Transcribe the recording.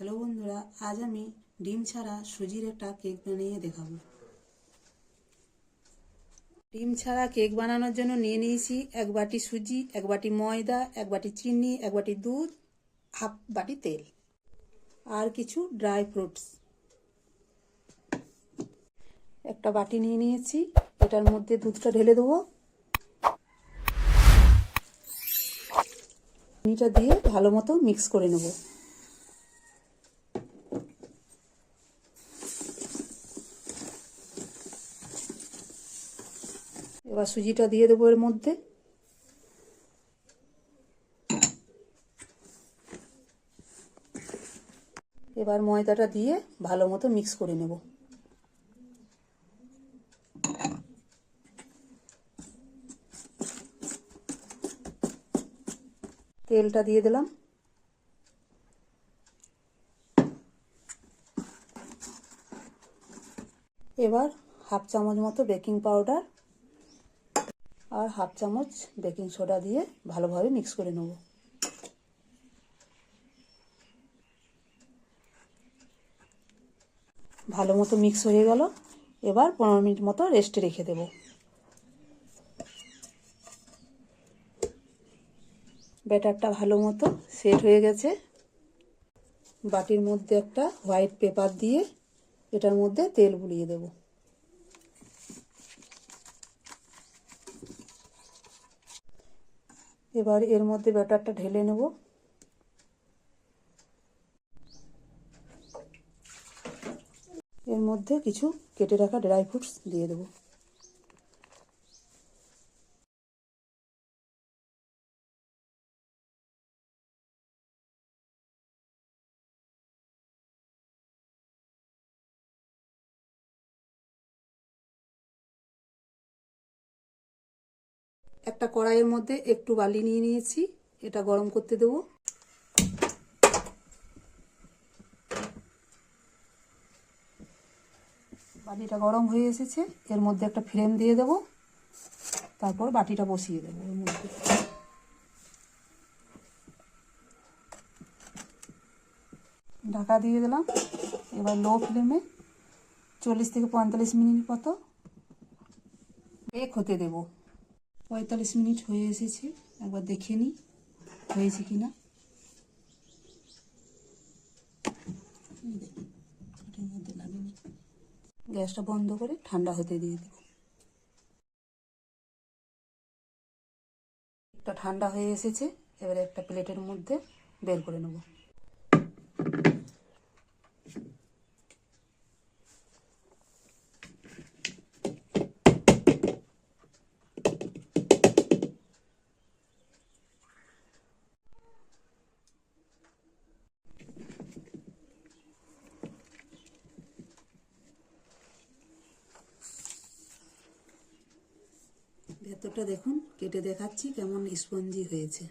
Hello বন্ধুরা, আজ আমি ডিম ছাড়া সুজির একটা কেক বানিয়ে দেখাবো। ডিম ছাড়া কেক বানানোর জন্য নিয়ে নিয়েছি এক বাটি সুজি, এক বাটি ময়দা, এক বাটি চিনি, এক বাটি দুধ, হাফ বাটি তেল আর কিছু ড্রাই ফ্রুটস। একটা বাটি নিয়ে নিয়েছি, এটার মধ্যে দুধটা ঢেলে দেবো। চিনিটা দিয়ে ভালো মতো মিক্স করে নেব। এবার সুজিটা দিয়ে দেবো এর মধ্যে। এবার ময়দাটা দিয়ে ভালো মতো মিক্স করে নেব। তেলটা দিয়ে দিলাম। এবার হাফ চামচ মতো বেকিং পাউডার আর হাফ চামচ বেকিং সোডা দিয়ে ভালোভাবে মিক্স করে নেব। ভালো মতো মিক্স হয়ে গেল। এবার পনেরো মিনিট মতো রেস্টে রেখে দেব। ব্যাটারটা ভালো মতো সেট হয়ে গেছে। বাটির মধ্যে একটা হোয়াইট পেপার দিয়ে এটার মধ্যে তেল বুলিয়ে দেবো। এবার এর মধ্যে ব্যাটারটা ঢেলে নেব। এর মধ্যে কিছু কেটে রাখা ড্রাই ফ্রুটস দিয়ে দেবো। একটা কড়াইয়ের মধ্যে একটু বালি নিয়ে নিয়েছি, এটা গরম করতে দেব। বাটিটা গরম হয়ে এসেছে, এর মধ্যে একটা ফ্রেম দিয়ে দেব, তারপর বাটিটা বসিয়ে দেবো এর মধ্যে। ঢাকা দিয়ে দিলাম, এবার লো ফ্লেমে চল্লিশ থেকে পঁয়তাল্লিশ মিনিট মতো বেক হতে দেবো। পঁয়তাল্লিশ মিনিট হয়ে এসেছে। একবার দেখে নিই, হয়েছে কি না গ্যাসটা বন্ধ করে ঠান্ডা হতে দিয়ে দেব ঠান্ডা হয়ে এসেছে, এবারে একটা প্লেটের মধ্যে বের করে নেব। ভেতরটা দেখুন কেটে দেখাচ্ছি কেমন স্পঞ্জি হয়েছে।